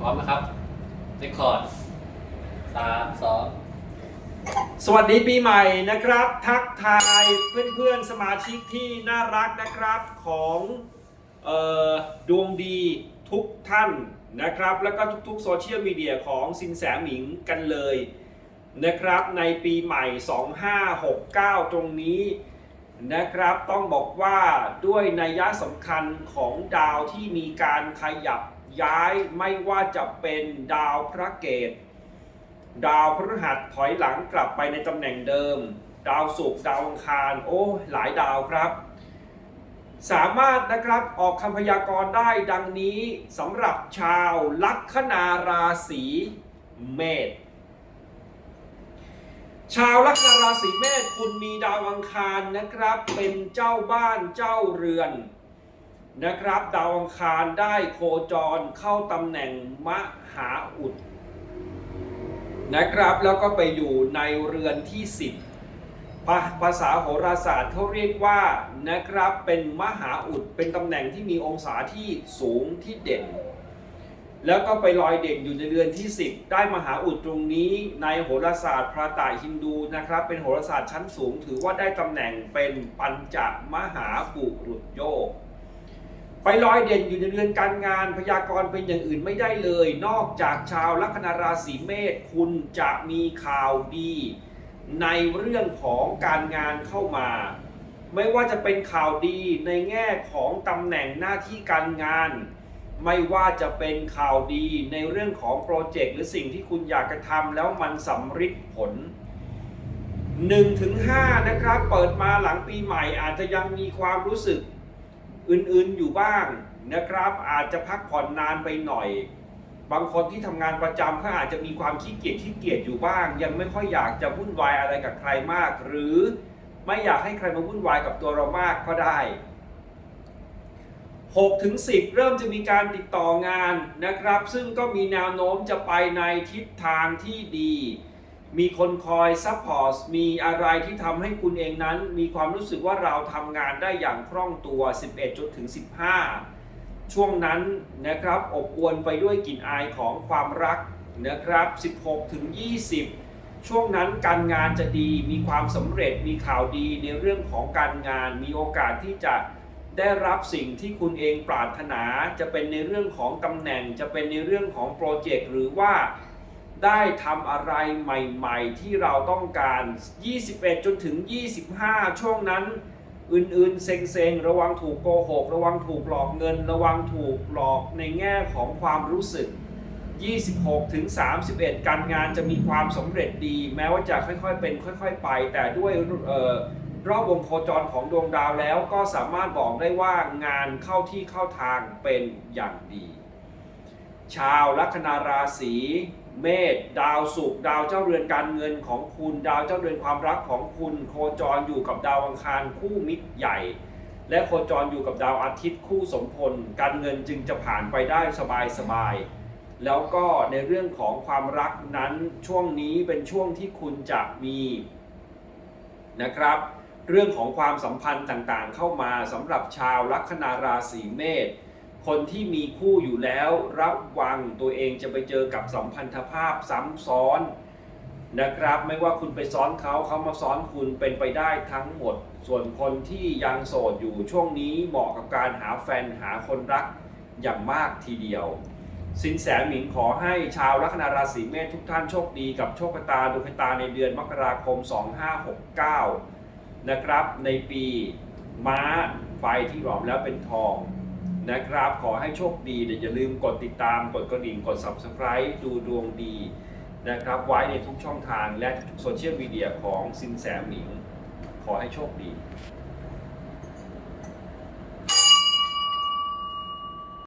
พร้อมนะครับเรคคอร์ดสามสองสวัสดีปีใหม่นะครับ ทักทายเพื่อนๆสมาชิกที่น่ารักนะครับของออดวงดีทุกท่านนะครับ แล้วก็ทุกๆโซเชียลมีเดียของสินแสหมิงกันเลยนะครับในปีใหม่ 2569 ตรงนี้นะครับต้องบอกว่าด้วยนัยยะสำคัญของดาวที่มีการขยับ ย้ายไม่ว่าจะเป็นดาวพระเกต ดาวพฤหัสถอยหลังกลับไปในตำแหน่งเดิม ดาวศุกร์ดาวอังคารโอ้หลายดาวครับ สามารถนะครับออกคำพยากรณ์ได้ดังนี้สำหรับชาวลัคนาราศีเมษชาวลัคนาราศีเมษคุณมีดาวอังคารนะครับ เป็นเจ้าบ้านเจ้าเรือน นะครับ ดาวอังคารได้โคจรเข้าตำแหน่งมหาอุดนะครับ แล้วก็ไปอยู่ในเรือนที่ 10 ภาภาษาโหราศาสตร์เขาเรียกว่านะครับเป็นมหาอุดเป็นตำแหน่งที่มีองศาที่สูงที่เด่น แล้วก็ไปลอยเด่นอยู่ในเรือนที่ 10 ได้มหาอุดตรงนี้ในโหราศาสตร์พระตาฮินดูนะครับ เป็นโหราศาสตร์ชั้นสูง ถือว่าได้ตำแหน่งเป็นปัญจมหาบุรุษโยก ไปลอยเด่นอยู่ในเรือนการงานพยากรณ์เป็นอย่างอื่นไม่ได้เลย นอกจากชาวลัคนาราศีเมษคุณจะมีข่าวดี ในเรื่องของการงานเข้ามา ไม่ว่าจะเป็นข่าวดีในแง่ของตำแหน่งหน้าที่การงาน ไม่ว่าจะเป็นข่าวดีในเรื่องของโปรเจกต์หรือสิ่งที่คุณอยากจะทำแล้วมันสำฤทธิ์ผล1-5นะครับ เปิดมาหลังปีใหม่อาจจะยังมีความรู้สึก อื่นๆอยู่บ้างนะครับ อาจจะพักผ่อนนานไปหน่อย บางคนที่ทำงานประจำเขาอาจจะมีความขี้เกียจขี้เกียจอยู่บ้าง ยังไม่ค่อยอยากจะวุ่นวายอะไรกับใครมาก หรือไม่อยากให้ใครมาวุ่นวายกับตัวเรามากก็ได้6ถึง10 เริ่มจะมีการติดต่องานนะครับ ซึ่งก็มีแนวโน้มจะไปในทิศทางที่ดี มีคนคอยซัพพอร์ตมีอะไรที่ทำให้คุณเองนั้น มีความรู้สึกว่าเราทำงานได้อย่างคล่องตัว 11จนถึง 15 ช่วงนั้นนะครับอบอวลไปด้วยกลิ่นอายของความรักนะครับ 16ถึง20 ช่วงนั้นการงานจะดีมีความสำเร็จมีข่าวดีในเรื่องของการงาน มีโอกาสที่จะได้รับสิ่งที่คุณเองปรารถนาจะเป็นในเรื่องของตำแหน่ง จะเป็นในเรื่องของโปรเจกต์หรือว่า ได้ทำอะไรใหม่ๆ ที่เราต้องการ 21 จนถึง 25 ช่วงนั้นอื่นๆ เซ็งๆ ระวังถูกโกหก ระวังถูกหลอกเงิน ระวังถูกหลอกในแง่ของความรู้สึก 26 ถึง 31 การงานจะมีความสำเร็จดี แม้ว่าจะค่อยๆ เป็น ค่อยๆ ไป แต่ด้วยออรอบวงโคจรของดวงดาวแล้วก็สามารถบอกได้ว่างานเข้าที่เข้าทางเป็นอย่างดี ชาวลัคนาราศีเมษดาวศุกร์ดาวเจ้าเรือนการเงินของคุณ ดาวเจ้าเรือนความรักของคุณ โคจรอยู่กับดาวอังคารคู่มิตรใหญ่ และโคจรอยู่กับดาวอาทิตย์คู่สมพล การเงินจึงจะผ่านไปได้สบายสบายๆแล้วก็ในเรื่องของความรักนั้นช่วงนี้เป็นช่วงที่คุณจะมีนะครับ เรื่องของความสัมพันธ์ต่างๆเข้ามาสำหรับชาวลัคนาราศีเมษ คนที่มีคู่อยู่แล้วระวังตัวเองจะไปเจอกับสัมพันธภาพซ้ำซ้อนนะครับ ไม่ว่าคุณไปซ้อนเขาเขามาซ้อนคุณเป็นไปได้ทั้งหมด ส่วนคนที่ยังโสดอยู่ช่วงนี้เหมาะกับการหาแฟนหาคนรักอย่างมากทีเดียว สินแสหมิงขอให้ชาวลัคนาราศีเมษทุกท่านโชคดีกับโชคชะตาดวงชะตาในเดือนมกราคม 2569 นะครับ ในปีม้าไฟที่หลอมแล้วเป็นทอง นะครับ ขอให้โชคดีแต่อย่าลืมกดติดตาม กดกระดิ่ง กด subscribe ดูดวงดีนะครับ ไว้ในทุกช่องทางและทุกโซเชียลมีเดียของสินแสหมิง ขอให้โชคดี